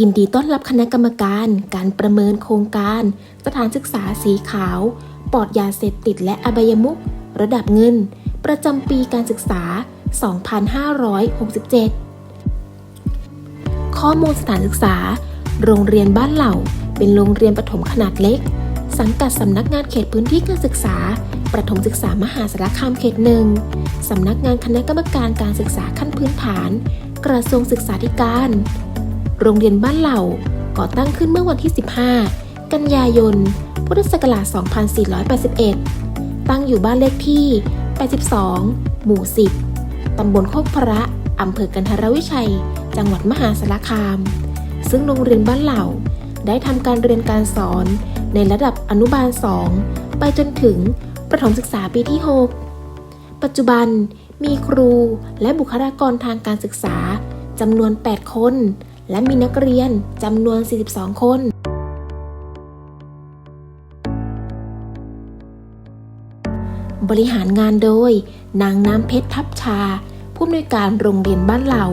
ยินดีต้อนรับคณะกรรมการ การประเมินโครงการ สถานศึกษาสีขาว ปลอดยาเสพติดและอบายมุขระดับเงิน ประจำปีการศึกษา 2567 ข้อมูลสถานศึกษา โรงเรียนบ้านเหล่า เป็นโรงเรียนประถมขนาดเล็ก สังกัดสำนักงานเขตพื้นที่การศึกษา ประถมศึกษามหาสารคามเขตหนึ่งสำนักงานคณะกรรมการการศึกษาขั้นพื้นฐาน กระทรวงศึกษาธิการ โรงเรียนบ้านเหล่าก่อตั้งขึ้นเมื่อวันที่ 15 กันยายน พุทธศักราช 2481 ตั้งอยู่บ้านเลขที่ 82 หมู่ 10 ตำบลโคกพระ อำเภอกันทรวิชัย จังหวัดมหาสารคาม ซึ่งโรงเรียนบ้านเหล่า ได้ทำการเรียนการสอนในระดับอนุบาล 2 ไปจนถึงประถมศึกษาปีที่ 6 ปัจจุบันมีครูและบุคลากรทางการศึกษาจำนวน 8 คน และมีนักเรียนจำนวน 42 คนบริหารงานโดย นางน้ำเพชรทับชา ผู้อำนวยการโรงเรียนบ้านเหล่า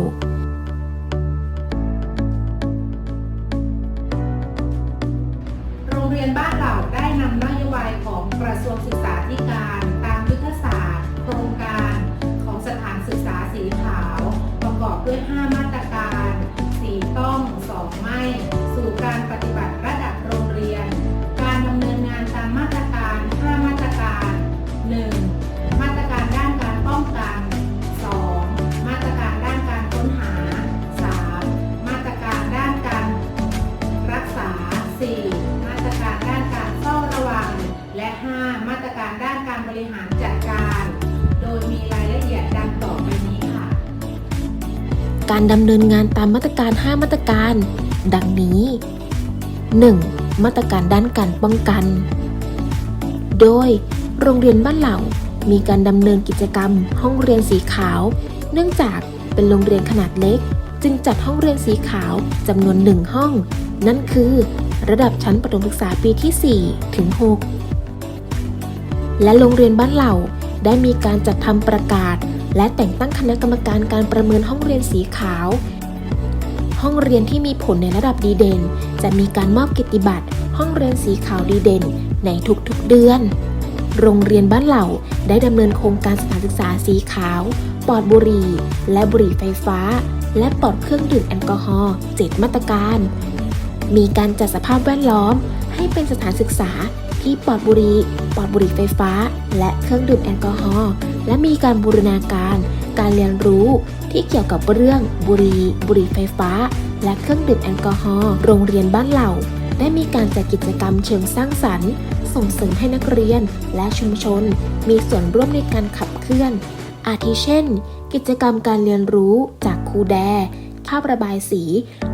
โรงเรียนบ้านเหล่าได้นำนโยบายของกระทรวงศึกษาธิการตามยุทธศาสตร์ โครงการของสถานศึกษาสีขาว ประกอบด้วย 5 ไม่สู่การปฏิบัติ การดำเนินงานตามมาตรการ 5 มาตรการ ดังนี้ 1. มาตรการด้านการป้องกัน โดยโรงเรียนบ้านเหล่ามีการดำเนินกิจกรรม ห้องเรียนสีขาว เนื่องจากเป็นโรงเรียนขนาดเล็ก จึงจัดห้องเรียนสีขาวจำนวนหนึ่งห้อง นั่นคือ ระดับชั้นประถมศึกษาปีที่ 4 ถึง 6 และโรงเรียนบ้านเหล่าได้มีการจัดทำประกาศ และแต่งตั้งคณะกรรมการการประเมินห้องเรียนสีขาว ห้องเรียนที่มีผลในระดับดีเด่น จะมีการมอบกิตติบัตร ห้องเรียนสีขาวดีเด่น ในทุกๆเดือน โรงเรียนบ้านเหล่าได้ดำเนินโครงการสถานศึกษาสีขาว ปลอดบุหรี่ และบุหรี่ไฟฟ้า และปลอดเครื่องดื่มแอลกอฮอล์7มาตรการ มีการจัดสภาพแวดล้อม ให้เป็นสถานศึกษาที่ปลอดบุหรี่ ปลอดบุหรี่ไฟฟ้า และเครื่องดื่มแอลกอฮอล์ และมีการบูรณาการ การเรียนรู้ที่เกี่ยวกับเรื่องบุหรี่บุหรี่ไฟฟ้า และเครื่องดื่มแอลกอฮอล์โรงเรียนบ้านเหล่า ได้มีการจัดกิจกรรมเชิงสร้างสรรค์ ส่งเสริมให้นักเรียนและชุมชน มีส่วนร่วมในการขับเคลื่อน อาทิเช่น กิจกรรมการเรียนรู้จากครูแดภาพระบายสี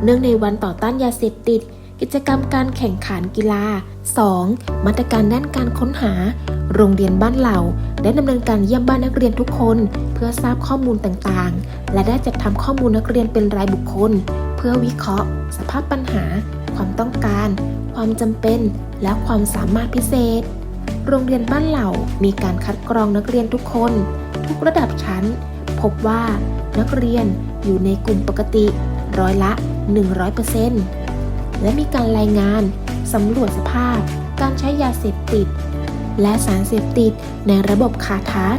เนื่องในวันต่อต้านยาเสพติด กิจกรรมการแข่งขันกีฬา 2. มาตรการด้านการค้นหา โรงเรียนบ้านเหล่า ได้ดำเนินการเยี่ยมบ้านนักเรียนทุกคน เพื่อทราบข้อมูลต่างๆ และได้จัดทำข้อมูลนักเรียนเป็นรายบุคคล เพื่อวิเคราะห์ สภาพปัญหา ความต้องการ ความจำเป็น และความสามารถพิเศษ โรงเรียนบ้านเหล่ามีการคัดกรองนักเรียนทุกคน ทุกระดับชั้น พบว่านักเรียนอยู่ในกลุ่มปกติร้อยละ 100% และมีการรายงานสำรวจสภาพ การใช้ยาเสพติด และสารเสพติดในระบบคาทัส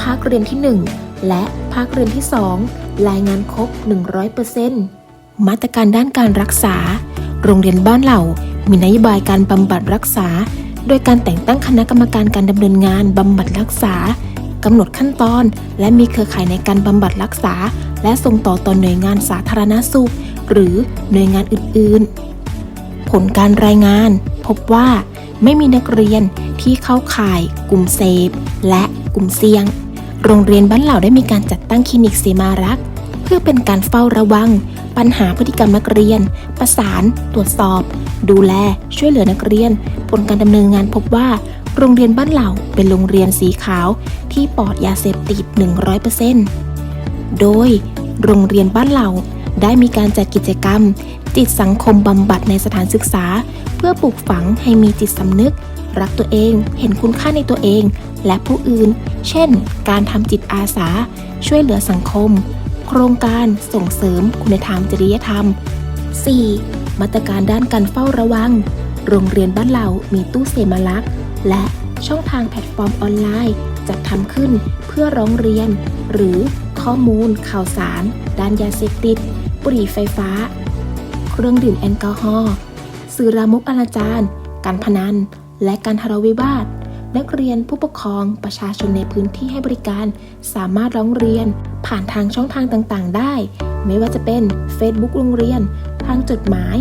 ภาคเรียนที่ 1 และภาคเรียนที่ 2 รายงานครบ 100%มาตรการด้านการรักษา โรงเรียนบ้านเหล่า มีนโยบายการบำบัดรักษา โดยการแต่งตั้งคณะกรรมการการดำเนินงานบำบัดรักษากำหนดขั้นตอน และมีเครือข่ายในการบำบัดรักษา และส่งต่อต่อหน่วยงานสาธารณสุข หรือหน่วยงานอื่น ๆ ผลการรายงาน พบว่าไม่มีนักเรียนที่เข้าข่ายกลุ่มเสพและกลุ่มเสี่ยง โรงเรียนบ้านเหล่าได้มีการจัดตั้งคลินิกเสมารัก เพื่อเป็นการเฝ้าระวัง ปัญหาพฤติกรรมนักเรียน ประสาน ตรวจสอบ ดูแล ช่วยเหลือนักเรียน ผลการดำเนินงานพบว่า โรงเรียนบ้านเหล่าเป็นโรงเรียนสีขาว ที่ปลอดยาเสพติด 100%โดยโรงเรียนบ้านเหล่าได้มีการจัดกิจกรรม จิตสังคมบำบัดในสถานศึกษา เพื่อปลูกฝังให้มีจิตสำนึก รักตัวเอง เห็นคุณค่าในตัวเอง และผู้อื่น เช่น การทำจิตอาสา ช่วยเหลือสังคม โครงการส่งเสริมคุณธรรมจริยธรรม 4. มาตรการด้านการเฝ้าระวัง โรงเรียนบ้านเรามีตู้เสมาลักษ์และช่องทางแพลตฟอร์มออนไลน์จัดทำขึ้นเพื่อร้องเรียน หรือข้อมูลข่าวสาร ด้านยาเสพติด บุหรี่ไฟฟ้า เครื่องดื่มแอลกอฮอล์สื่อรามกอนาจารการพนัน และการทะเลาะวิวาท นักเรียนผู้ปกครองประชาชนในพื้นที่ให้บริการ สามารถร้องเรียน ผ่านทางช่องทางต่างๆ ได้ ไม่ว่าจะเป็น Facebook โรงเรียน ทางจดหมาย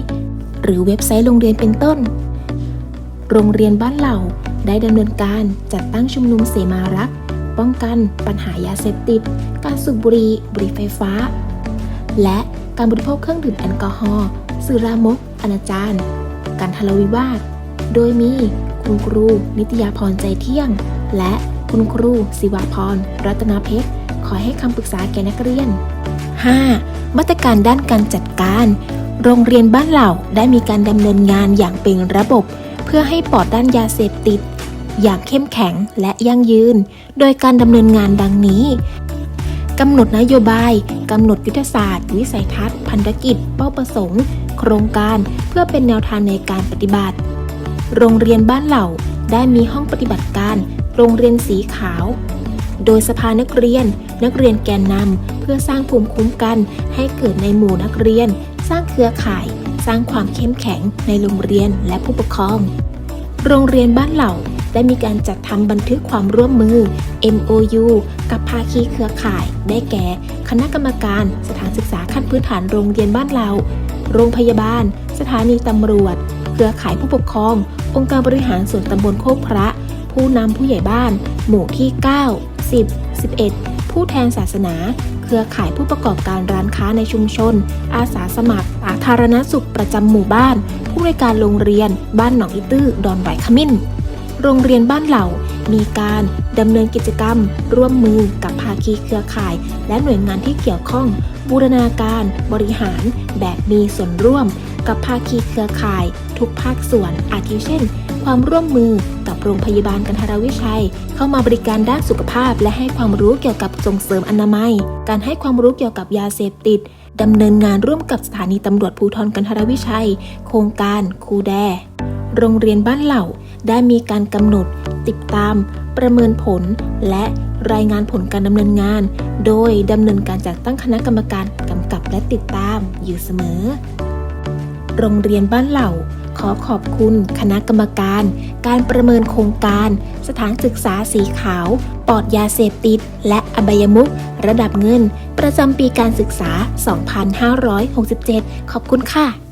หรือเว็บไซต์โรงเรียนเป็นต้น โรงเรียนบ้านเหล่าได้ดำเนินการจัดตั้งชุมนุมเสมารักษ์ป้องกันปัญหายาเสพติด การสูบบุหรี่บุหรี่ไฟฟ้า และ การบริโภคเครื่องดื่มแอลกอฮอล์สื่อรามก อนาจารการทะเลาวิวาท โดยมีคุณครู นิตยาพรใจเที่ยง และคุณครูศิวาพร รัตนาเพชร ขอให้คำปรึกษาแก่นักเรียน 5. มาตรการด้านการจัดการ โรงเรียนบ้านเหล่าได้มีการดำเนินงานอย่างเป็นระบบ เพื่อให้ปลอดด้านยาเสพติด อย่างเข้มแข็งและยั่งยืน โดยการดำเนินงานดังนี้ กำหนดนโยบายกำหนดยุทธศาสตร์ วิสัยทัศน์ พันธกิจ เป้าประสงค์ โครงการ เพื่อเป็นแนวทางในการปฏิบัติ โรงเรียนบ้านเหล่าได้มีห้องปฏิบัติการ โรงเรียนสีขาว โดยสภานักเรียน นักเรียนแกนนำเพื่อสร้างภูมิคุ้มกัน ให้เกิดในหมู่นักเรียน สร้างเครือข่าย สร้างความเข้มแข็งในโรงเรียนและผู้ปกครอง โรงเรียนบ้านเหล่า ได้มีการจัดทำบันทึกความร่วมมือ MOU กับภาคีเครือข่าย ได้แก่ คณะกรรมการ สถานศึกษาขั้นพื้นฐานโรงเรียนบ้านเรา โรงพยาบาล สถานีตำรวจ เครือข่ายผู้ปกครอง องค์การบริหารส่วนตำบลโคกพระ ผู้นำผู้ใหญ่บ้าน หมู่ที่ 9 10 11 ผู้แทนศาสนาเครือข่ายผู้ประกอบการร้านค้าในชุมชน อาสาสมัครสาธารณสุขประจำหมู่บ้าน ผู้บริการโรงเรียน บ้านหนองอีตื้อ ดอนไหวขมิ้น โรงเรียนบ้านเหล่า มีการดำเนินกิจกรรม ร่วมมือกับภาคีเครือข่าย และหน่วยงานที่เกี่ยวข้อง บูรณาการบริหารแบบมีส่วนร่วม กับภาคีเครือข่าย ทุกภาคส่วน อาทิเช่น ความร่วมมือกับโรงพยาบาลกันทรวิชัย เข้ามาบริการด้านสุขภาพ และให้ความรู้เกี่ยวกับส่งเสริมอนามัย การให้ความรู้เกี่ยวกับยาเสพติดดำเนินงานร่วมกับสถานีตำรวจภูธรกันทรวิชัย โครงการครูแด โรงเรียนบ้านเหล่า ได้มีการกำหนด ติดตาม ประเมินผล และรายงานผลการดำเนินงาน โดยดำเนินการจัดตั้งคณะกรรมการกำกับและติดตามอยู่เสมอ โรงเรียนบ้านเหล่า ขอขอบคุณคณะกรรมการ การประเมินโครงการ สถานศึกษาสีขาว ปลอดยาเสพติด และอบายมุกระดับเงิน ประจำปีการศึกษา 2567 ขอบคุณค่ะ